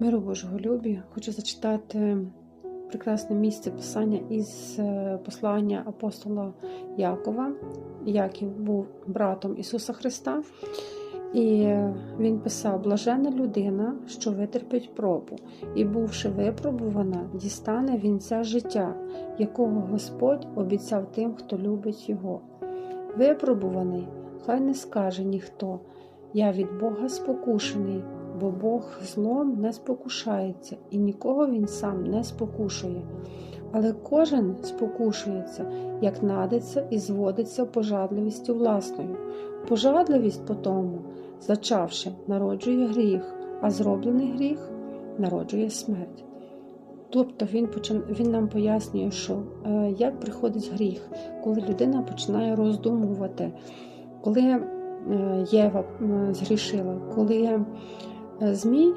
Миру Божого любі. Хочу зачитати прекрасне місце писання із е, послання апостола Якова. Яків був братом Ісуса Христа, і він писав: Блажена людина, що витерпить пробу, і, бувши випробувана, дістане вінця життя, якого Господь обіцяв тим, хто любить його. Випробуваний, хай не скаже ніхто, я від Бога спокушений, бо Бог злом не спокушається, і нікого він сам не спокушує. Але кожен спокушується, як надиться і зводиться пожадливістю власною. Пожадливість по тому, зачавши, народжує гріх, а зроблений гріх народжує смерть. Тобто він він нам пояснює, що е, як приходить гріх, коли людина починає роздумувати, коли е, Єва згрішила, коли Змій